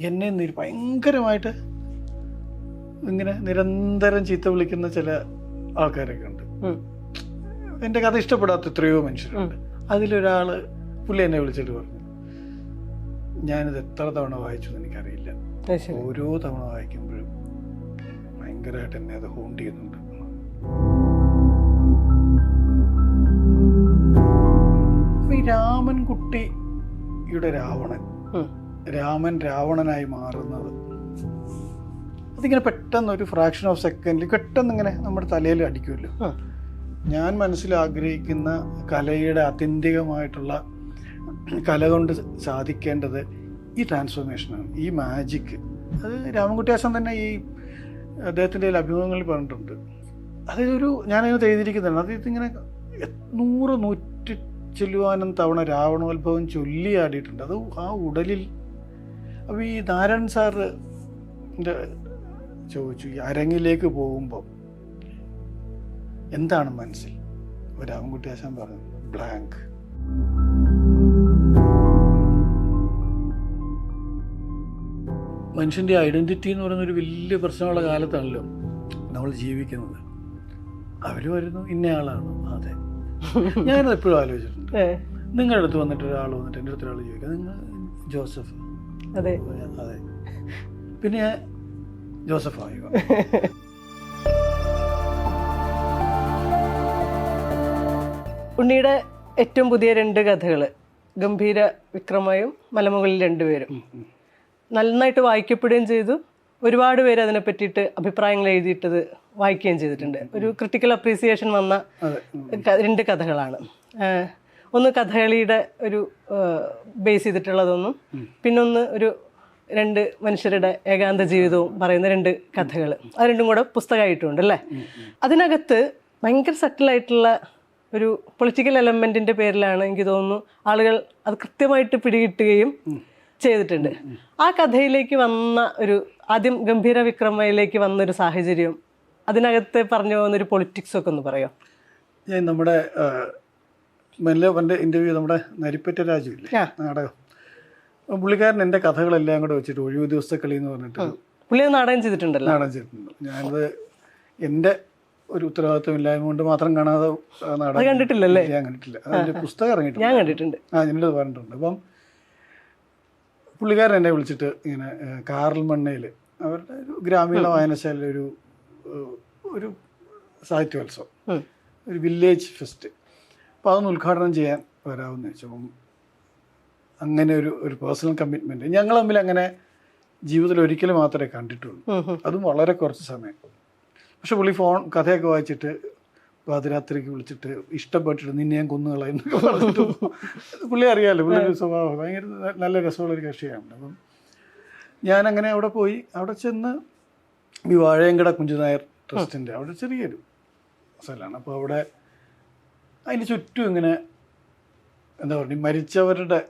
എന്നെ നിര- ഭയങ്കരമായിട്ട് ഇങ്ങനെ നിരന്തരം ചീത്ത വിളിക്കുന്ന ചില ആൾക്കാരൊക്കെ ഉണ്ട്. എന്റെ കഥ ഇഷ്ടപ്പെടാത്ത എത്രയോ മനുഷ്യരുണ്ട്. അതിലൊരാൾ പുള്ളി എന്നെ വിളിച്ചിട്ട് പറഞ്ഞു ഞാനിത് എത്ര തവണ വായിച്ചു എന്ന് എനിക്കറിയില്ല ഓരോ തവണ വായിക്കുമ്പോഴും ഭയങ്കരമായിട്ട് എന്നെ അത് ഹോണ്ട് ചെയ്യുന്നുണ്ട്. ഈ രാമൻകുട്ടിയുടെ രാവണൻ. രാമൻ രാവണനായി മാറുന്നത്. അതിങ്ങനെ പെട്ടെന്ന് ഒരു ഫ്രാക്ഷൻ ഓഫ് സെക്കൻഡിൽ പെട്ടെന്ന് ഇങ്ങനെ നമ്മുടെ തലയിൽ അടിക്കുമല്ലോ. ഞാൻ മനസ്സിൽ ആഗ്രഹിക്കുന്ന കലയുടെ ആത്യന്തികമായിട്ടുള്ള കല കൊണ്ട് സാധിക്കേണ്ടത് ഈ ട്രാൻസ്ഫോർമേഷനാണ് ഈ മാജിക്ക് അത് രാമൻകുട്ടിയാസൻ തന്നെ ഈ അദ്ദേഹത്തിന്റെ അഭിമുഖങ്ങളിൽ പറഞ്ഞിട്ടുണ്ട്. അതൊരു ഞാനതിനകത്ത് എഴുതിയിരിക്കുന്നതാണ്. അത് ഇതിങ്ങനെ നൂറ് നൂറ്റി ചെല്ലുവാനും തവണ രാവണോത്ഭവം ചൊല്ലിയാടിയിട്ടുണ്ട്. അത് ആ ഉടലിൽ അപ്പോൾ ഈ നാരായൺ സാറ് എന്റെ ചോദിച്ചു ഈ അരങ്ങിലേക്ക് പോകുമ്പോൾ എന്താണ് മനസ്സിൽ? ഒരു രാമൻകുട്ടി ആശാൻ പറഞ്ഞു ബ്ലാങ്ക്. മനുഷ്യന്റെ ഐഡന്റിറ്റി എന്ന് പറയുന്ന ഒരു വലിയ പ്രശ്നമുള്ള കാലത്താണല്ലോ നമ്മൾ ജീവിക്കുന്നത്. അവർ വരുന്നു ഇന്നയാളാണ് അതെ. ഞാനത് എപ്പോഴും ആലോചിച്ചിട്ടുണ്ട്. നിങ്ങളുടെ അടുത്ത് വന്നിട്ട് ഒരാൾ വന്നിട്ട് എന്റെ അടുത്ത് ഒരാൾ നിങ്ങൾ ജോസഫ് അതെ. അതെ. പിന്നെ ജോസഫ് ആയി ഉണ്ണിയുടെ ഏറ്റവും പുതിയ രണ്ട് കഥകൾ ഗംഭീര വിക്രമയും മലമുകളിൽ രണ്ടുപേരും. നന്നായിട്ട് വായിക്കപ്പെടുകയും ചെയ്തു. ഒരുപാട് പേര് അതിനെ പറ്റിയിട്ട് അഭിപ്രായങ്ങൾ എഴുതിയിട്ടത് വായിക്കുകയും ചെയ്തിട്ടുണ്ട്. ഒരു ക്രിട്ടിക്കൽ അപ്രീസിയേഷൻ വന്ന രണ്ട് കഥകളാണ്. ഒന്ന് കഥകളിയുടെ ഒരു ബേസ് ചെയ്തിട്ടുള്ളതൊന്നും പിന്നെ ഒന്ന് ഒരു രണ്ട് മനുഷ്യരുടെ ഏകാന്ത ജീവിതവും പറയുന്ന രണ്ട് കഥകൾ അത് രണ്ടും കൂടെ പുസ്തകമായിട്ടുണ്ട് അല്ലേ? അതിനകത്ത് ഭയങ്കര സട്ടിലായിട്ടുള്ള ഒരു പൊളിറ്റിക്കൽ എലമെന്റിന്റെ പേരിലാണ് എനിക്ക് തോന്നുന്നു ആളുകൾ അത് കൃത്യമായിട്ട് പിടികിട്ടുകയും ചെയ്തിട്ടുണ്ട്. ആ കഥയിലേക്ക് വന്ന ഒരു ആദ്യം ഗംഭീര വിക്രമയിലേക്ക് വന്നൊരു സാഹചര്യം അതിനകത്ത് പറഞ്ഞു പോകുന്ന ഒരു പൊളിറ്റിക്സൊക്കെ ഒന്ന് പറയാം? ഞാൻ നമ്മുടെ ആ, മെല്ലെ എന്റെ ഇന്റർവ്യൂ നമ്മുടെ നരിപ്പറ്റ രാജു ഇല്ലേ. നാടകം. പുള്ളിക്കാരൻ എന്റെ കഥകളെല്ലാം കൂടെ വെച്ചിട്ട് ഒഴിവ് ദിവസത്തെ കളി എന്ന് പറഞ്ഞിട്ട് പുള്ളി നാടകം ചെയ്തിട്ടുണ്ടല്ലോ? നാടകം ചെയ്തിട്ടുണ്ട്. ഞാനത് എന്റെ ഒരു ഉത്തരവാദിത്വം ഇല്ലായ്മ കൊണ്ട് മാത്രം കാണാതെ നാടകം കണ്ടിട്ടില്ലല്ലേ? ഞാൻ കണ്ടിട്ടില്ല. അതിന്റെ പുസ്തകം ഇറങ്ങിയിട്ടുണ്ട്. ഞാൻ കണ്ടിട്ടുണ്ട്. ആ ഞാനത് പറഞ്ഞിട്ടുണ്ട്. അപ്പം പുള്ളിക്കാരൻ എന്നെ വിളിച്ചിട്ട് ഇങ്ങനെ കാറൽ മണ്ണയിൽ അവരുടെ ഒരു ഗ്രാമീണ വായനശാലയിലൊരു ഒരു ഒരു സാഹിത്യോത്സവം. ഒരു വില്ലേജ് ഫെസ്റ്റ്. അപ്പോൾ അതൊന്ന് ഉദ്ഘാടനം ചെയ്യാൻ വരാമെന്ന് വെച്ചു. അങ്ങനെ ഒരു ഒരു പേഴ്സണൽ കമ്മിറ്റ്മെന്റ് ഞങ്ങൾ തമ്മിൽ അങ്ങനെ ജീവിതത്തിൽ ഒരിക്കലും മാത്രമേ കണ്ടിട്ടുള്ളൂ. അതും വളരെ കുറച്ച് സമയം. പക്ഷെ പുള്ളി ഫോൺ കഥയൊക്കെ വായിച്ചിട്ട് പാതിരാത്രിക്ക് വിളിച്ചിട്ട് ഇഷ്ടപ്പെട്ടിട്ട് നിന്നെ ഞാൻ കൊന്നുകളയെന്നൊക്കെ പറഞ്ഞിട്ട് പുള്ളി അറിയാമല്ലോ പുള്ളി ഒരു സ്വഭാവം. ഭയങ്കര നല്ല രസമുള്ളൊരു കക്ഷിയാണ്. അപ്പം ഞാനങ്ങനെ അവിടെ പോയി അവിടെ ചെന്ന് ഈ വാഴയങ്കട കുഞ്ചുനായർ ട്രസ്റ്റിന്റെ അവിടെ ചെറിയൊരു സ്ഥലമാണ്. അപ്പോൾ അവിടെ അതിന് ചുറ്റും ഇങ്ങനെ എന്താ പറയുക മരിച്ചവരുടെ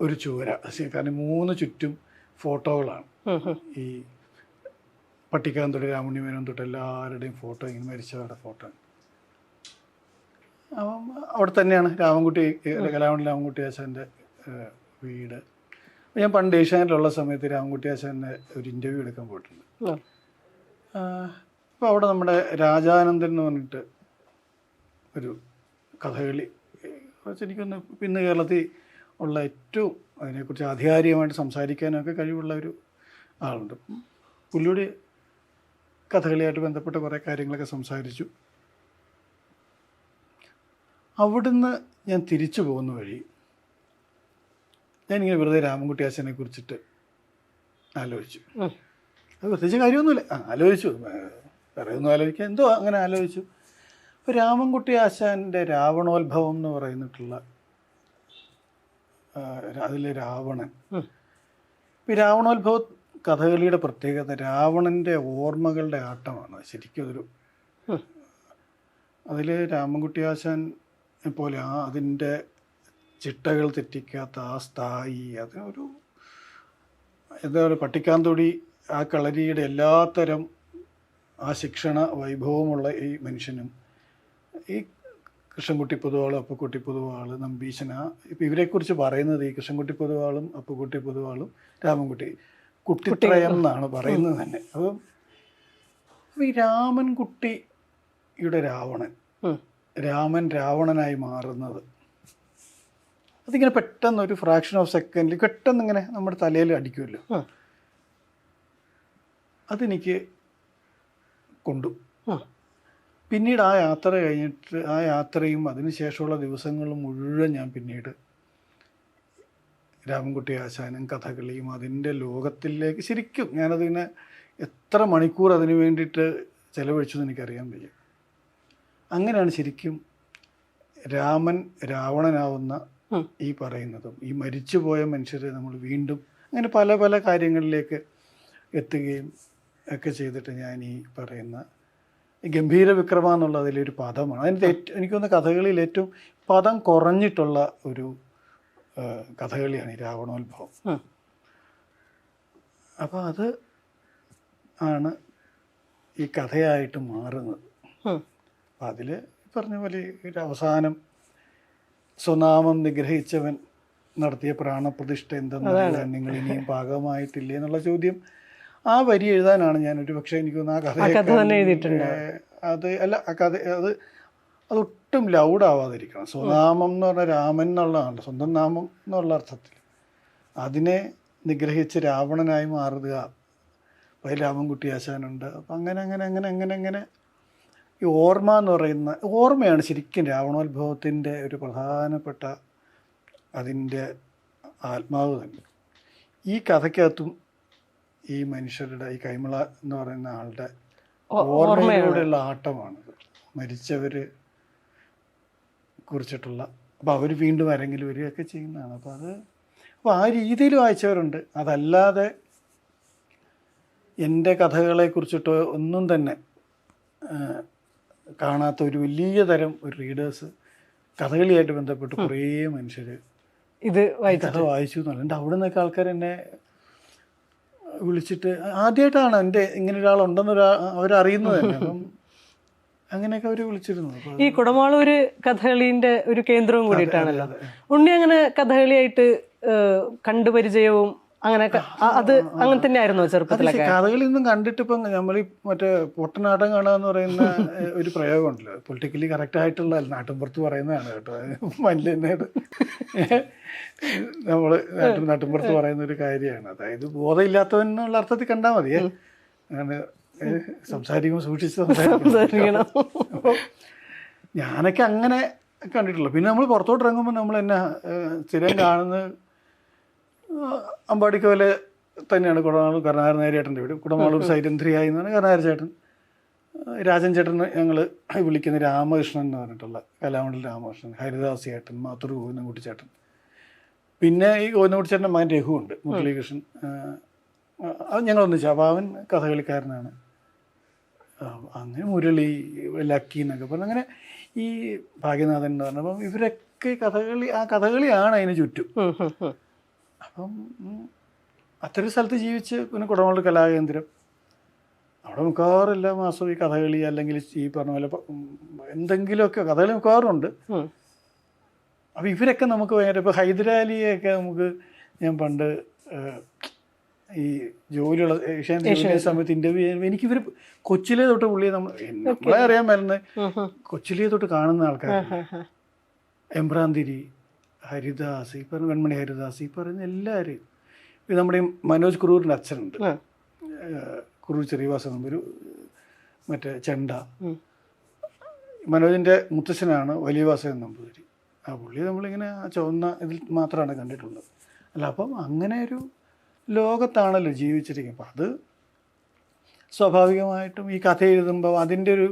ഒരു ചൂര. കാരണം മൂന്ന് ചുറ്റും ഫോട്ടോകളാണ്. ഈ പട്ടിക്കാൻ തൊട്ട് രാമുണ്ണി മേനോൻ തൊട്ട് എല്ലാവരുടെയും ഫോട്ടോ ഇങ്ങനെ മരിച്ചവരുടെ ഫോട്ടോ. ആണ് അവിടെ തന്നെയാണ് രാമൻകുട്ടി കലാമണി രാമൻകുട്ടി ആശാന്റെ വീട്. ഞാൻ പണ്ട് ഏഷ്യാനിലുള്ള സമയത്ത് രാമൻകുട്ടി ആശാന്റെ ഒരു ഇന്റർവ്യൂ എടുക്കാൻ പോയിട്ടുണ്ട്. അപ്പോൾ അവിടെ നമ്മുടെ രാജാനന്ദൻ എന്ന് പറഞ്ഞിട്ട് ഒരു കഥകളി. എനിക്കൊന്ന് ഇന്ന് കേരളത്തിൽ ഉള്ള ഏറ്റവും അതിനെക്കുറിച്ച് ആധികാരികമായിട്ട് സംസാരിക്കാനൊക്കെ കഴിവുള്ള ഒരു ആളുണ്ട്. പുള്ളിയുടെ കഥകളിയായിട്ട് ബന്ധപ്പെട്ട കുറേ കാര്യങ്ങളൊക്കെ സംസാരിച്ചു. അവിടുന്ന് ഞാൻ തിരിച്ചു പോകുന്ന വഴി ഞാനിങ്ങനെ വെറുതെ രാമൻകുട്ടി അച്ഛനെ കുറിച്ചിട്ട് ആലോചിച്ചു. അത് പ്രത്യേകിച്ച് കാര്യമൊന്നുമില്ല. ആ, ആലോചിച്ചു. വേറെ ഒന്നും ആലോചിക്കാൻ എന്തോ അങ്ങനെ ആലോചിച്ചു. രാമൻകുട്ടി ആശാന്റെ രാവണോത്ഭവം എന്ന് പറയുന്നിട്ടുള്ള അതിലെ രാവണൻ. ഈ രാവണോത്ഭവ കഥകളിയുടെ പ്രത്യേകത രാവണന്റെ ഓർമ്മകളുടെ ആട്ടമാണ് ശരിക്കും അതൊരു. അതിൽ രാമൻകുട്ടി ആശാൻ പോലെ ആ അതിന്റെ ചിട്ടകൾ തെറ്റിക്കാത്ത ആ സ്ഥായി അതിനൊരു എന്താ പറയുക പട്ടിക്കാന്തൊടി ആ കളരിയുടെ എല്ലാത്തരം ആ ശിക്ഷണ വൈഭവമുള്ള ഈ മനുഷ്യനും ഈ കൃഷ്ണൻകുട്ടി പൊതുവാൾ അപ്പുക്കുട്ടി പൊതുവാൾ നമ്പീശന ഇപ്പം ഇവരെക്കുറിച്ച് പറയുന്നത് ഈ കൃഷ്ണൻകുട്ടി പൊതുവാളും അപ്പുക്കുട്ടി പൊതുവാളും രാമൻകുട്ടി. കുട്ടിത്രയം എന്നാണ് പറയുന്നത് തന്നെ. അപ്പം ഈ രാമൻകുട്ടിയുടെ രാവണൻ രാമൻ രാവണനായി മാറുന്നത്. അതിങ്ങനെ പെട്ടെന്ന് ഒരു ഫ്രാക്ഷൻ ഓഫ് സെക്കൻഡിൽ പെട്ടെന്ന് ഇങ്ങനെ നമ്മുടെ തലയിൽ അടിക്കുമല്ലോ. അതെനിക്ക് കൊണ്ടു. പിന്നീട് ആ യാത്ര കഴിഞ്ഞിട്ട് ആ യാത്രയും അതിനുശേഷമുള്ള ദിവസങ്ങളും മുഴുവൻ ഞാൻ പിന്നീട് രാമൻകുട്ടി ആശാനും കഥകളിയും അതിന്റെ ലോകത്തിലേക്ക് ശരിക്കും ഞാനതിനെ എത്ര മണിക്കൂർ അതിന് വേണ്ടിയിട്ട് ചിലവഴിച്ചെന്ന് എനിക്കറിയാൻ വയ്യ. അങ്ങനെയാണ് ശരിക്കും രാമൻ രാവണനാവുന്ന ഈ പറയുന്നതും. ഈ മരിച്ചുപോയ മനുഷ്യരെ നമ്മൾ വീണ്ടും അങ്ങനെ പല പല കാര്യങ്ങളിലേക്ക് എത്തുകയും ഒക്കെ ചെയ്തിട്ട് ഞാൻ ഈ പറയുന്ന ഗംഭീര വിക്രമ എന്നുള്ള അതിലൊരു പദമാണ് അതിന്റെ ഏറ്റവും എനിക്കൊന്ന് കഥകളിയിൽ ഏറ്റവും പദം കുറഞ്ഞിട്ടുള്ള ഒരു കഥകളിയാണ് ഈ രാവണോത്ഭവം. അപ്പോൾ അത് ആണ് ഈ കഥയായിട്ട് മാറുന്നത്. അപ്പം അതിൽ പറഞ്ഞ പോലെ ഒരു അവസാനം സ്വനാമം നിഗ്രഹിച്ചവൻ നടത്തിയ പ്രാണപ്രതിഷ്ഠ എന്തെന്നറിയാൻ നിങ്ങൾ ഇനിയും പാകമായിട്ടില്ലേ എന്നുള്ള ചോദ്യം ആ വരി എഴുതാനാണ് ഞാൻ ഒരു പക്ഷേ എനിക്ക് തോന്നുന്നു ആ കഥ എഴുതിയിട്ടുണ്ട്. അത് അല്ല ആ കഥ അത് അതൊട്ടും ലൗഡ് ആവാതിരിക്കണം. സ്വനാമം എന്ന് പറഞ്ഞാൽ രാമൻ എന്നുള്ളതാണ്. സ്വന്തം നാമം എന്നുള്ള അർത്ഥത്തിൽ. അതിനെ നിഗ്രഹിച്ച് രാവണനായി മാറുക. രാമൻകുട്ടി ആശാനുണ്ട് അപ്പം അങ്ങനെ അങ്ങനെ അങ്ങനെ അങ്ങനെ അങ്ങനെ. ഈ ഓർമ്മ എന്ന് പറയുന്ന ഓർമ്മയാണ് ശരിക്കും രാവണോത്ഭവത്തിന്റെ ഒരു പ്രധാനപ്പെട്ട അതിന്റെ ആത്മാവ് തന്നെ. ഈ കഥയ്ക്കകത്തും ഈ മനുഷ്യരുടെ ഈ കൈമള എന്ന് പറയുന്ന ആളുടെ ഓർമ്മയിലൂടെയുള്ള ആട്ടമാണത്. മരിച്ചവര് കുറിച്ചിട്ടുള്ള അപ്പോൾ അവർ വീണ്ടും ആരെങ്കിലും വരികയൊക്കെ ചെയ്യുന്നതാണ്. അപ്പോൾ അത് അപ്പോൾ ആ രീതിയിൽ വായിച്ചവരുണ്ട്. അതല്ലാതെ എന്റെ കഥകളെ കുറിച്ചിട്ട് ഒന്നും തന്നെ കാണാത്ത ഒരു വലിയ തരം ഒരു റീഡേഴ്സ് കഥകളിയായിട്ട് ബന്ധപ്പെട്ട് കുറേ മനുഷ്യർ ഇത് കഥ വായിച്ചു എന്നുള്ളത് എന്റെ അവിടെ നിന്നൊക്കെ ആൾക്കാർ എന്നെ വിളിച്ചിട്ട് ആദ്യമായിട്ടാണ് എന്റെ ഇങ്ങനെ ഒരാളുണ്ടെന്ന് ഒരാ അവരറിയുന്നത് തന്നെ. അപ്പം അങ്ങനെയൊക്കെ അവർ വിളിച്ചിരുന്നു. ഈ കുടമാളൂര് കഥകളിന്റെ ഒരു കേന്ദ്രവും കൂടിയിട്ടാണല്ലോ. ഉണ്ണി അങ്ങനെ കഥകളിയായിട്ട് കണ്ടുപരിചയവും അങ്ങനെ അത് അങ്ങനെ തന്നെ ആയിരുന്നോ ചെറുപ്പത്തിലൊക്കെ കഥകളിൽ നിന്നും കണ്ടിട്ട് ഇപ്പം നമ്മൾ ഈ മറ്റേ പൊട്ടനാട്ടം കാണുക എന്ന് പറയുന്ന ഒരു പ്രയോഗമുണ്ടല്ലോ. പൊളിറ്റിക്കലി കറക്റ്റ് ആയിട്ടുള്ള നാട്ടിൻപുറത്ത് പറയുന്നതാണ് കേട്ടോ. മല്ലിനോട് നമ്മൾ നാട്ടിൻ നാട്ടിൻപുറത്ത് പറയുന്ന ഒരു കാര്യമാണ്. അതായത് ബോധമില്ലാത്തവൻ എന്നുള്ള അർത്ഥത്തിൽ കണ്ടാൽ മതി. അങ്ങനെ സംസാരിക്കുമ്പോൾ സൂക്ഷിച്ച് സംസാരിക്കണം. അപ്പോൾ ഞാനൊക്കെ അങ്ങനെ കണ്ടിട്ടുള്ളൂ. പിന്നെ നമ്മൾ പുറത്തോട്ട് ഇറങ്ങുമ്പോൾ നമ്മൾ എന്നാ സ്ഥിരം കാണുന്നത് ആഹ്, അമ്പാടിക്കോല തന്നെയാണ് കുടമാളൂർ കരുണാകരൻ നേരേട്ടന്റെ വീട്. കുടമാളൂർ സൈരന്ധ്രിയായി എന്നാണ് കരുണാകര ചേട്ടൻ. രാജൻ ചേട്ടൻ ഞങ്ങൾ വിളിക്കുന്ന രാമകൃഷ്ണൻ എന്ന് പറഞ്ഞിട്ടുള്ള കലാമണ്ഡൽ രാമകൃഷ്ണൻ ഹരിദാസ് ചേട്ടൻ മാത്തൂർ ഗോവിന്ദൻകുട്ടി ചേട്ടൻ പിന്നെ ഈ ഗോവിന്ദൻകുട്ടി ചേട്ടന്റെ മകൻ രഘു ഉണ്ട് മുരളീകൃഷ്ണൻ. അത് ഞങ്ങൾ ഒന്നിച്ചു അപ്പോൾ അവൻ കഥകളിക്കാരനാണ് അങ്ങനെ മുരളി ലക്കി എന്നൊക്കെ പറഞ്ഞു അങ്ങനെ ഈ ഭാഗ്യനാഥൻ എന്ന് പറഞ്ഞപ്പം ഇവരൊക്കെ കഥകളി ആ കഥകളിയാണ് അതിന് ചുറ്റും. അപ്പം അത്തരം സ്ഥലത്ത് ജീവിച്ച് പിന്നെ കുടമകളുടെ കലാകേന്ദ്രം. അവിടെ മിക്കവാറും എല്ലാ മാസവും ഈ കഥകളി അല്ലെങ്കിൽ ഈ പറഞ്ഞ പോലെ എന്തെങ്കിലുമൊക്കെ കഥകളി മിക്കവാറുണ്ട് ഉണ്ട് അപ്പോൾ ഇവരൊക്കെ നമുക്ക് ഭയങ്കര ഇപ്പോൾ ഹൈദരാലിയൊക്കെ നമുക്ക് ഞാൻ പണ്ട് ഈ ജോലിയുള്ള ജോലി സമയത്ത് ഇന്റർവ്യൂ ചെയ്യുമ്പോൾ എനിക്കിവർ കൊച്ചിലെ തൊട്ട് പുള്ളിയെ നമ്മൾ നമ്മളെ അറിയാൻ മേലെന്ന് ഉം. തൊട്ട് കാണുന്ന ആൾക്കാർ. എംബ്രാന്തിരി ഹരിദാസ് ഈ പറഞ്ഞ വെൺമണി ഹരിദാസ് ഈ പറയുന്ന എല്ലാവരും നമ്മുടെ മനോജ് കുറൂരിന്റെ അച്ഛനുണ്ട്. കുറൂർ ചെറിയവാസൻ ഒരു മറ്റേ ചെണ്ട. മനോജിന്റെ മുത്തശ്ശനാണ് വലിയ വാസൻ നമ്പൂതിരി ആ പുള്ളി നമ്മളിങ്ങനെ ആ ചുവന്ന ഇതിൽ മാത്രമാണ് കണ്ടിട്ടുള്ളത്. അല്ല അപ്പം അങ്ങനെ ഒരു ലോകത്താണല്ലോ ജീവിച്ചിരിക്കുന്നത്. അപ്പം അത് സ്വാഭാവികമായിട്ടും ഈ കഥ എഴുതുമ്പോൾ അതിന്റെ ഒരു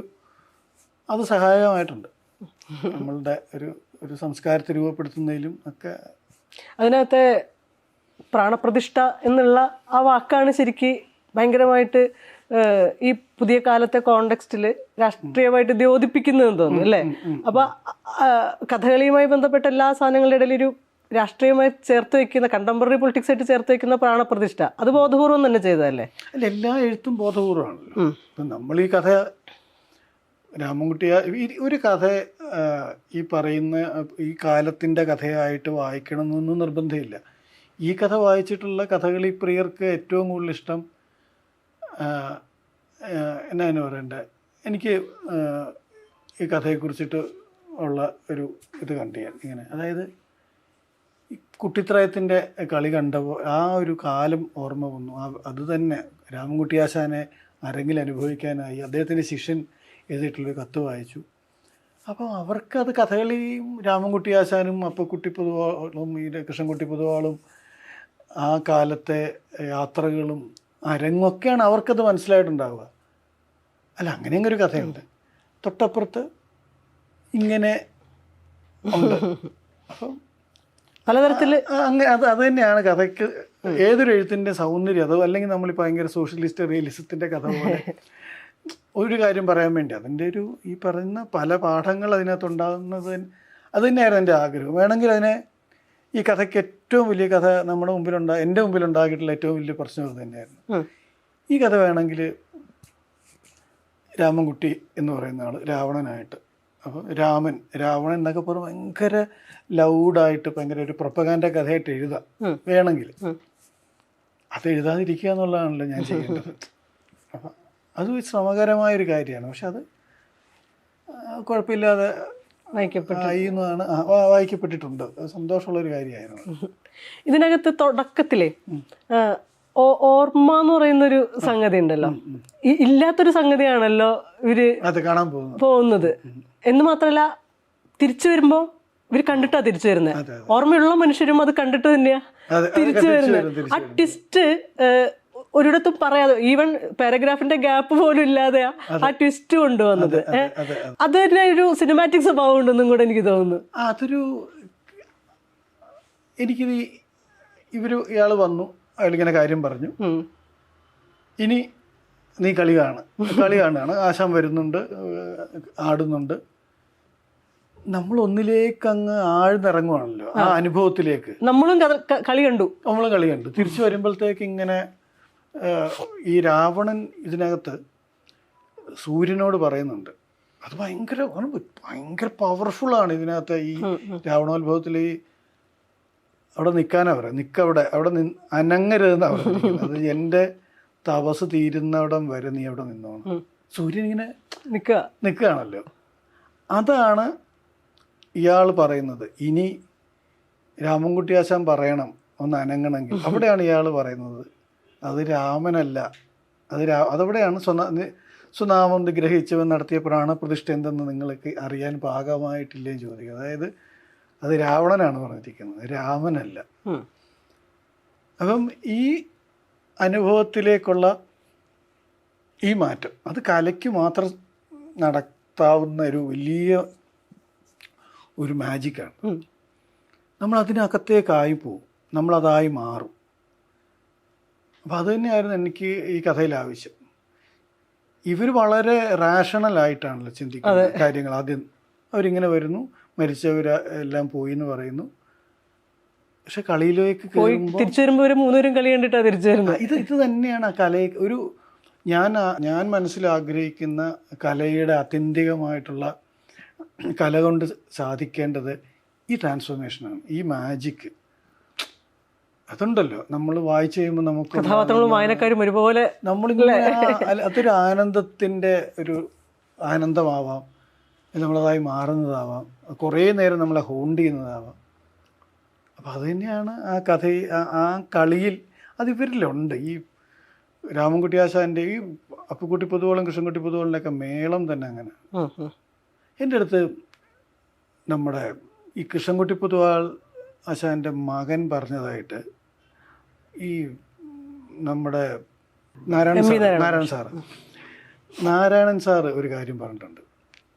അത് സഹായകമായിട്ടുണ്ട്. നമ്മളുടെ ഒരു ഒരു സംസ്കാരത്തെ രൂപപ്പെടുത്തുന്നതിലും ഒക്കെ അതിനകത്തെ പ്രാണപ്രതിഷ്ഠ എന്നുള്ള ആ വാക്കാണ് ശരിക്ക് ഭയങ്കരമായിട്ട് ഈ പുതിയ കാലത്തെ കോണ്ടെക്സ്റ്റിൽ രാഷ്ട്രീയമായിട്ട് ദ്യോതിപ്പിക്കുന്നതെന്ന് തോന്നുന്നു അല്ലേ? അപ്പൊ കഥകളിയുമായി ബന്ധപ്പെട്ട എല്ലാ സാധനങ്ങളുടെ ഇടയിൽ ഒരു രാഷ്ട്രീയമായി ചേർത്ത് വെക്കുന്ന കണ്ടംപററി പൊളിറ്റിക്സ് ആയിട്ട് ചേർത്ത് വെക്കുന്ന പ്രാണപ്രതിഷ്ഠ അത് ബോധപൂർവം തന്നെ ചെയ്തതല്ലേ? അല്ല എല്ലാ എഴുത്തും ബോധപൂർവമാണല്ലോ. നമ്മൾ ഈ കഥ രാമൻകുട്ടിയ ഒരു കഥ ഈ പറയുന്ന ഈ കാലത്തിന്റെ കഥയായിട്ട് വായിക്കണമെന്നൊന്നും നിർബന്ധമില്ല. ഈ കഥ വായിച്ചിട്ടുള്ള കഥകളി പ്രിയർക്ക് ഏറ്റവും കൂടുതൽ ഇഷ്ടം ആ, ആ, എന്നാ അതിന് പറയണ്ടേ? എനിക്ക് ഈ കഥയെക്കുറിച്ചിട്ട് ഉള്ള ഒരു ഇത് കണ്ടു ഞാൻ ഇങ്ങനെ. അതായത് കുട്ടിത്രയത്തിന്റെ കളി കണ്ടപ്പോൾ ആ ഒരു കാലം ഓർമ്മ വന്നു. അത് തന്നെ രാമൻകുട്ടിയാശാനെ അരങ്ങിൽ അനുഭവിക്കാനായി അദ്ദേഹത്തിന്റെ ശിഷ്യൻ എഴുതിയിട്ടുള്ളൊരു കത്ത് വായിച്ചു. അപ്പോൾ അവർക്കത് കഥകളിയും രാമൻകുട്ടിയാശാനും അപ്പക്കുട്ടി പൊതുവാളും ഈ കൃഷ്ണൻകുട്ടി പൊതുവാളും ആ കാലത്തെ യാത്രകളും അരങ്ങൊക്കെയാണ് അവർക്കത് മനസ്സിലായിട്ടുണ്ടാവുക. അല്ല അങ്ങനെയും ഒരു കഥയുണ്ട്. തൊട്ടപ്പുറത്ത് ഇങ്ങനെ ഉണ്ട്. അപ്പം പലതരത്തിൽ അങ്ങനെ അത് അത് തന്നെയാണ് കഥയ്ക്ക് ഏതൊരു എഴുത്തിന്റെ സൗന്ദര്യം. അതോ അല്ലെങ്കിൽ നമ്മൾ ഭയങ്കര സോഷ്യലിസ്റ്റ് റിയലിസത്തിന്റെ കഥ പോലെ. ഒരു കാര്യം പറയാൻ വേണ്ടി അതിന്റെ ഒരു ഈ പറയുന്ന പല പാഠങ്ങൾ അതിനകത്ത് ഉണ്ടാകുന്നത് അത് തന്നെയായിരുന്നു എന്റെ ആഗ്രഹം. വേണമെങ്കിൽ അതിനെ ഈ കഥയ്ക്ക് ഏറ്റവും വലിയ കഥ നമ്മുടെ മുമ്പിലുണ്ടാ എന്റെ മുമ്പിൽ ഉണ്ടാക്കിയിട്ടുള്ള ഏറ്റവും വലിയ പ്രശ്നം അത് തന്നെയായിരുന്നു. ഈ കഥ വേണമെങ്കിൽ രാമൻകുട്ടി എന്ന് പറയുന്ന ആൾ രാവണനായിട്ട് അപ്പോൾ രാമൻ രാവണൻ എന്നൊക്കെ പറഞ്ഞ് ഭയങ്കര ലൗഡായിട്ട് ഭയങ്കര ഒരു പ്രൊപ്പകാൻഡ കഥയായിട്ട് എഴുതാം. വേണമെങ്കിൽ. അത് എഴുതാതിരിക്കുക എന്നുള്ളതാണല്ലോ ഞാൻ ചെയ്യേണ്ടത്. അപ്പം അത് ശ്രമകരമായൊരു കാര്യമാണ്. പക്ഷെ അത് കുഴപ്പമില്ലാതെ ആയി എന്നാണ് വായിക്കപ്പെട്ടിട്ടുണ്ട്. സന്തോഷമുള്ള ഒരു കാര്യമായിരുന്നു. ഇതിനകത്ത് തുടക്കത്തിലെ ഓർമ്മ എന്ന് പറയുന്നൊരു സംഗതി ഉണ്ടല്ലോ. ഇല്ലാത്തൊരു സംഗതിയാണല്ലോ ഇവർ അത് കാണാൻ പോകുന്നത്. പോകുന്നത്. എന്ന് മാത്രല്ല തിരിച്ചു വരുമ്പോ ഇവർ കണ്ടിട്ടാ തിരിച്ചു വരുന്നത് ഓർമ്മയുള്ള മനുഷ്യരും അത് കണ്ടിട്ട് തന്നെയാ തിരിച്ചു വരുന്നത് വരും, ആ ട്വിസ്റ്റ് ഒരിടത്തും പറയാതെ ഈവൻ പാരഗ്രാഫിന്റെ ഗ്യാപ്പ് പോലും ഇല്ലാതെ ആ ട്വിസ്റ്റ് കൊണ്ടുവന്നത്. അതെ തന്നെ ഒരു സിനിമാറ്റിക് സ്വഭാവം ഉണ്ടെന്നും കൂടെ എനിക്ക് തോന്നുന്നു. അതൊരു എനിക്ക് ഇവർ ഇയാൾ വന്നു അയാളിങ്ങനെ കാര്യം പറഞ്ഞു. ഇനി നീ കളി കാണ്. കളി കാണുകയാണ് ആശാൻ വരുന്നുണ്ട് ആടുന്നുണ്ട്. നമ്മൾ ഒന്നിലേക്ക് അങ്ങ് ആഴ്ന്നിറങ്ങുവാണല്ലോ ആ അനുഭവത്തിലേക്ക്. നമ്മളും കളി കണ്ടു. നമ്മളും കളി കണ്ടു. തിരിച്ചു വരുമ്പോഴത്തേക്ക് ഇങ്ങനെ ഈ രാവണൻ ഇതിനകത്ത് സൂര്യനോട് പറയുന്നുണ്ട്. അത് ഭയങ്കര ഭയങ്കര പവർഫുള്ളാണ് ഇതിനകത്ത് ഈ രാവണോത്ഭവത്തിൽ ഈ അവിടെ നിൽക്കാനാ പറയാം നിൽക്കവിടെ അവിടെ നിന്ന് അനങ്ങരുതെന്നാണ് അത് എന്റെ തപസ് തീരുന്നവിടം വരെ നീ അവിടെ നിന്നോണം. സൂര്യൻ ഇങ്ങനെ നിൽക്ക നിൽക്കുകയാണല്ലോ അതാണ് ഇയാൾ പറയുന്നത്. ഇനി രാമൻകുട്ടി ആശാൻ പറയണം ഒന്ന് അനങ്ങണമെങ്കിൽ. അവിടെയാണ് ഇയാൾ പറയുന്നത്. അത് രാമനല്ല. അത് രാ അതവിടെയാണ് സ്വന സുനാമം ഗ്രഹിച്ചവൻ നടത്തിയ പ്രാണപ്രതിഷ്ഠ എന്തെന്ന് നിങ്ങൾക്ക് അറിയാൻ പാകമായിട്ടില്ലേ എന്ന് ചോദിക്കുക അതായത് അത് രാവണനാണ് പറഞ്ഞിരിക്കുന്നത്. രാമനല്ല. അപ്പം ഈ അനുഭവത്തിലേക്കുള്ള ഈ മാറ്റം അത് കലയ്ക്ക് മാത്രം നടത്താവുന്ന ഒരു വലിയ ഒരു മാജിക്കാണ്. നമ്മൾ അതിനകത്തേക്കായി പോവും. നമ്മളതായി മാറും. അപ്പം അത് തന്നെയായിരുന്നു എനിക്ക് ഈ കഥയിൽ ആവശ്യം ഇവർ വളരെ റാഷണലായിട്ടാണല്ലോ ചിന്തിക്കുന്നത് കാര്യങ്ങൾ. ആദ്യം അവരിങ്ങനെ വരുന്നു മരിച്ചവർ എല്ലാം പോയി എന്ന് പറയുന്നു. പക്ഷെ കളിയിലേക്ക് തിരിച്ചു വരുമ്പോൾ ഒരു മൂന്നുപേരും കളി കണ്ടിട്ട് തിരിച്ചു വരുന്നത് ഇത് ഇത് തന്നെയാണ് ആ കലയെ ഒരു ഞാൻ ഞാൻ മനസ്സിൽ ആഗ്രഹിക്കുന്ന കലയുടെ ആത്യന്തികമായിട്ടുള്ള കല കൊണ്ട് സാധിക്കേണ്ടത് ഈ ട്രാൻസ്ഫോർമേഷനാണ് ഈ മാജിക്ക് അതുണ്ടല്ലോ. നമ്മൾ വായിച്ചു കഴിയുമ്പോൾ നമുക്ക് കഥാപാത്രങ്ങളും വായനക്കാരും ഒരുപോലെ നമ്മളിങ്ങനെ അതൊരു ആനന്ദത്തിന്റെ ഒരു ആനന്ദമാവാം. നമ്മളതായി മാറുന്നതാവാം. കുറേ നേരം നമ്മളെ ഹോണ്ട് ചെയ്യുന്നതാവാം. അപ്പം അത് തന്നെയാണ് ആ കഥ ആ കളിയിൽ അത് ഇവരിലുണ്ട്. ഈ രാമൻകുട്ടി ആശാന്റെ ഈ അപ്പുക്കുട്ടി പൊതുവോളം കൃഷ്ണൻകുട്ടി പൊതുവോളിന്റെയൊക്കെ മേളം തന്നെ അങ്ങനെ. എന്റെ അടുത്ത് നമ്മുടെ ഈ കൃഷ്ണൻകുട്ടി പൊതുവാൾ ആശാന്റെ മകൻ പറഞ്ഞതായിട്ട് ഈ നമ്മുടെ Narayanan sir Narayanan sir. Narayanan sir ഒരു കാര്യം പറഞ്ഞിട്ടുണ്ട്.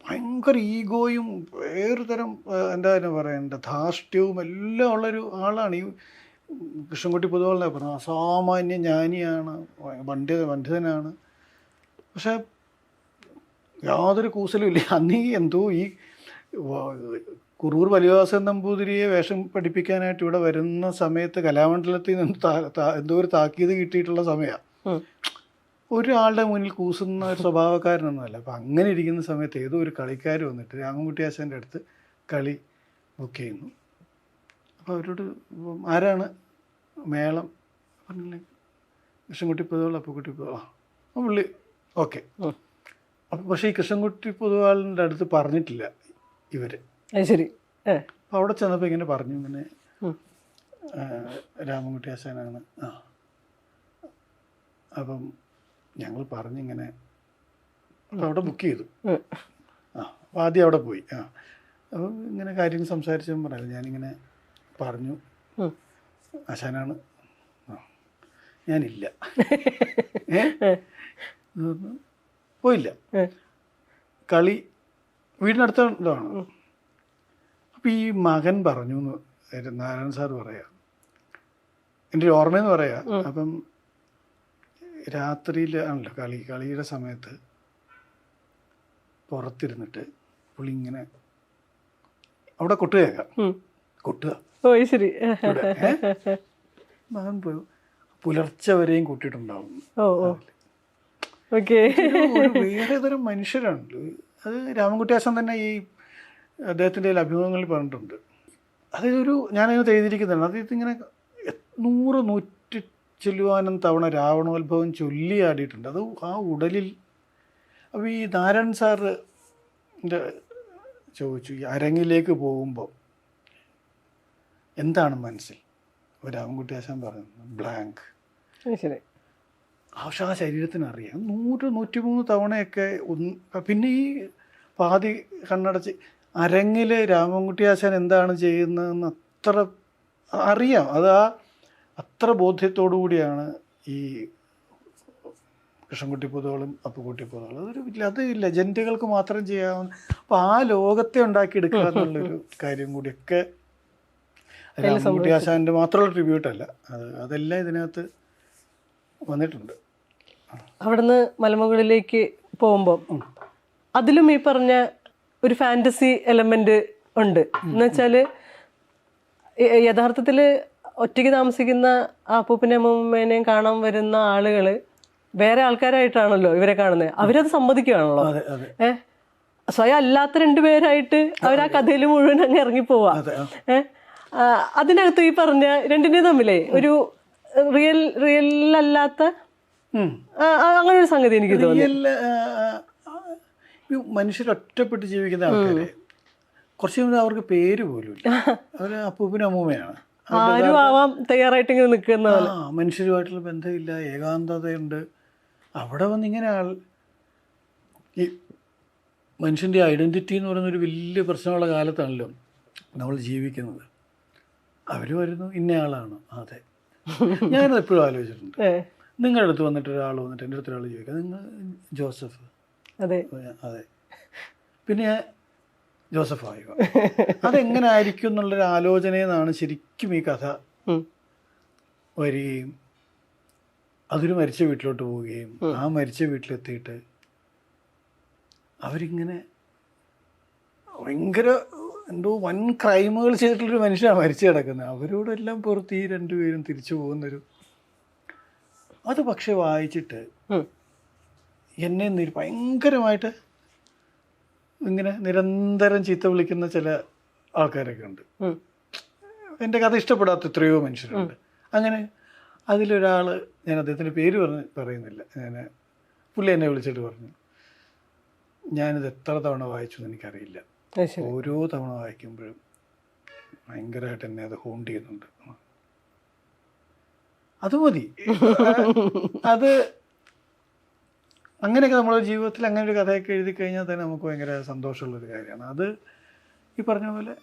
ഭയങ്കര ഈഗോയും വേറെ തരം എന്താ പറയണ്ട ധാർഷ്ട്യവും എല്ലാം ഉള്ളൊരു ആളാണ്. ഈ കൃഷ്ണൻകുട്ടി പൊതുവാളിനെ പറഞ്ഞത് അസാമാന്യ ജ്ഞാനിയാണ് പണ്ഡിത പണ്ഡിതനാണ്. പക്ഷേ യാതൊരു കൂസലും ഇല്ല. അന്ന് എന്തോ ഈ കുറൂർ വലിയവാസൻ നമ്പൂതിരിയെ വേഷം പഠിപ്പിക്കാനായിട്ട് ഇവിടെ വരുന്ന സമയത്ത് കലാമണ്ഡലത്തിൽ നിന്ന് എന്തോ ഒരു താക്കീത് കിട്ടിയിട്ടുള്ള സമയമാണ് ഒരാളുടെ മുന്നിൽ കൂസുന്ന ഒരു സ്വഭാവക്കാരനൊന്നുമല്ല. അപ്പം അങ്ങനെ ഇരിക്കുന്ന സമയത്ത് ഏതോ ഒരു കളിക്കാർ വന്നിട്ട് രാമൻകുട്ടി ആശാന്റെ അടുത്ത് കളി ബുക്ക് ചെയ്യുന്നു. അപ്പോൾ അവരോട് ആരാണ്? മേളം. പറഞ്ഞില്ലേ? കൃഷ്ണൻകുട്ടി പൊതുവാൾ അപ്പുക്കുട്ടി പൊതുവാൾ അപ്പോൾ പുള്ളി ഓക്കെ അപ്പം പക്ഷേ ഈ കൃഷ്ണൻകുട്ടി പൊതുവാളിന്റെ അടുത്ത് പറഞ്ഞിട്ടില്ല ഇവർ ശരി. അപ്പോൾ അപ്പം അവിടെ ചെന്നപ്പോൾ ഇങ്ങനെ പറഞ്ഞു ഇങ്ങനെ. രാമൻകുട്ടി ആശാനാണ് ആ. അപ്പം ഞങ്ങൾ പറഞ്ഞിങ്ങനെ അവിടെ ബുക്ക് ചെയ്തു. ആ അപ്പോൾ ആദ്യം അവിടെ പോയി. ആ. അപ്പം ഇങ്ങനെ കാര്യങ്ങൾ സംസാരിച്ചപ്പോൾ പറയാം. ഞാനിങ്ങനെ പറഞ്ഞു. ആശാനാണ് ആ. ഞാനില്ല. പോയില്ല. കളി കളി വീടിനടുത്ത അപ്പം ഈ മകൻ പറഞ്ഞു എന്ന് നാരായണൻ സാർ പറയാ. എന്റെ ഒരു ഓർമ്മയെന്ന് പറയാ. അപ്പം രാത്രിയിൽ ആണല്ലോ കളി കളിയുടെ സമയത്ത് പുറത്തിരുന്നിട്ട് പുള്ളി ഇങ്ങനെ അവിടെ കൊട്ടുകേക്കാം. കേൾക്കാം കൊട്ടുക. ഓ ശരി. മകൻ പോയി പുലർച്ചെ വരെയും കൂട്ടിയിട്ടുണ്ടാവും. വേറെ തരം മനുഷ്യരാണല്ലോ. അത് രാമൻകുട്ടിയാസം തന്നെ ഈ അദ്ദേഹത്തിന്റെ അഭിമുഖങ്ങളിൽ പറഞ്ഞിട്ടുണ്ട്. അതൊരു ഞാനതിനകത്ത് എഴുതിയിരിക്കുന്നതാണ് അദ്ദേഹത്തിന് ഇങ്ങനെ നൂറ് നൂറ്റി ചെല്ലുവാനും തവണ രാവണോത്ഭവം ചൊല്ലിയാടിയിട്ടുണ്ട് അത് ആ ഉടലിൽ അപ്പോൾ ഈ നാരായൺ സാറ് ചോദിച്ചു ഈ അരങ്ങിലേക്ക് പോകുമ്പോൾ എന്താണ് മനസ്സിൽ? അപ്പോൾ രാമൻകുട്ടിയാശാൻ പറഞ്ഞു ബ്ലാങ്ക്. ശരി. പക്ഷെ ആ ശരീരത്തിന് അറിയാം നൂറ് നൂറ്റിമൂന്ന് തവണയൊക്കെ ഒന്ന് പിന്നെ ഈ പാതി കണ്ണടച്ച് അരങ്ങിൽ രാമൻകുട്ടി ആശാൻ എന്താണ് ചെയ്യുന്നതെന്ന് അത്ര അറിയാം. അത് ആ അത്ര ബോധ്യത്തോടു കൂടിയാണ് ഈ കൃഷ്ണൻകുട്ടി പൊതുകളും അപ്പുകുട്ടി പൊതുകളും. അതൊരു ഇല്ല അത് ലെജൻഡുകൾക്ക് മാത്രം ചെയ്യാവുന്ന അപ്പോൾ ആ ലോകത്തെ ഉണ്ടാക്കിയെടുക്കുക എന്നുള്ളൊരു കാര്യം കൂടിയൊക്കെ രാമൻകുട്ടി ആശാന്റെ മാത്രമുള്ള ട്രിബ്യൂട്ടല്ല അത് അതെല്ലാം ഇതിനകത്ത് വന്നിട്ടുണ്ട്. അവിടുന്ന് മലമുകളിലേക്ക് പോകുമ്പോൾ അതിലും ഈ പറഞ്ഞ ഒരു ഫാന്റസി എലമെന്റ് ഉണ്ട്. എന്ന് വെച്ചാൽ യഥാർത്ഥത്തിൽ ഒറ്റയ്ക്ക് താമസിക്കുന്ന ആ അപ്പൂപ്പനെയും അമ്മൂമ്മേനെയും കാണാൻ വരുന്ന ആളുകൾ വേറെ ആൾക്കാരായിട്ടാണല്ലോ ഇവരെ കാണുന്നത് അവരത് സമ്മതിക്കുകയാണല്ലോ ഏഹ് സ്വയം അല്ലാത്ത രണ്ടുപേരായിട്ട് അവർ ആ കഥയിൽ മുഴുവൻ അങ്ങ് ഇറങ്ങിപ്പോവാ. ഏഹ് അതിനകത്ത് ഈ പറഞ്ഞ രണ്ടിനെയും തമ്മിലേ ഒരു റിയൽ റിയൽ അല്ലാത്ത അങ്ങനെ ഒരു സംഗതി എനിക്ക് തോന്നി. റിയൽ ഈ മനുഷ്യർ ഒറ്റപ്പെട്ട് ജീവിക്കുന്ന ആൾക്കാരെ കുറച്ച് അവർക്ക് പേര് പോലും ഇല്ല. അവർ അപ്പൂപ്പനും അമ്മൂമ്മയാണ്. ആരും ആവാം തയ്യാറായിട്ട് ഇങ്ങനെ നിൽക്കുന്ന മനുഷ്യരുമായിട്ടുള്ള ബന്ധമില്ല ഏകാന്തതയുണ്ട്. അവിടെ വന്ന് ഇങ്ങനെ ആൾ ഈ മനുഷ്യന്റെ ഐഡന്റിറ്റി എന്ന് പറയുന്ന ഒരു വലിയ പ്രശ്നമുള്ള കാലത്താണല്ലോ നമ്മൾ ജീവിക്കുന്നത്. അവർ വരുന്നു ഇന്ന ആളാണ്. അതെ. ഞാനത് എപ്പോഴും ആലോചിച്ചിട്ടുണ്ട്. നിങ്ങളുടെ അടുത്ത് വന്നിട്ട് ഒരാൾ വന്നിട്ട് എന്റെ അടുത്ത് ഒരാൾ ചോദിക്കുക നിങ്ങൾ ജോസഫ് അതെ. അതെ. പിന്നെ ജോസഫ് ആയിക്കോ അതെങ്ങനെ ആയിരിക്കും എന്നുള്ളൊരു ആലോചനയെന്നാണ് ശരിക്കും ഈ കഥ. വരികയും അതൊരു മരിച്ച വീട്ടിലോട്ട് പോവുകയും ആ മരിച്ച വീട്ടിലെത്തിയിട്ട് അവരിങ്ങനെ ഭയങ്കര എന്തോ വൻ ക്രൈമുകൾ ചെയ്തിട്ടുള്ളൊരു മനുഷ്യനാണ് മരിച്ചു കിടക്കുന്നത്. അവരോടെല്ലാം പുറത്ത് ഈ രണ്ടുപേരും തിരിച്ചു പോകുന്നൊരു അത് പക്ഷെ വായിച്ചിട്ട്. എന്നെ നിര- ഭയങ്കരമായിട്ട് ഇങ്ങനെ നിരന്തരം ചീത്ത വിളിക്കുന്ന ചില ആൾക്കാരൊക്കെ ഉണ്ട്. എന്റെ കഥ ഇഷ്ടപ്പെടാത്ത എത്രയോ മനുഷ്യരുണ്ട്. അങ്ങനെ അതിലൊരാൾ ഞാൻ അദ്ദേഹത്തിന്റെ പേര് പറഞ്ഞ് പറയുന്നില്ല. ഞാൻ പുള്ളി എന്നെ വിളിച്ചിട്ട് പറഞ്ഞു ഞാനിത് എത്ര തവണ വായിച്ചു എന്ന് എനിക്കറിയില്ല ഓരോ തവണ വായിക്കുമ്പോഴും ഭയങ്കരമായിട്ട് എന്നെ അത് ഹോണ്ട് ചെയ്യുന്നുണ്ട്. അത് മതി. അത് അങ്ങനെയൊക്കെ നമ്മുടെ ജീവിതത്തിൽ അങ്ങനെ ഒരു കഥയൊക്കെ എഴുതി കഴിഞ്ഞാൽ തന്നെ നമുക്ക് ഭയങ്കര സന്തോഷമുള്ളൊരു കാര്യമാണ്. അത് ഈ പറഞ്ഞ പോലെ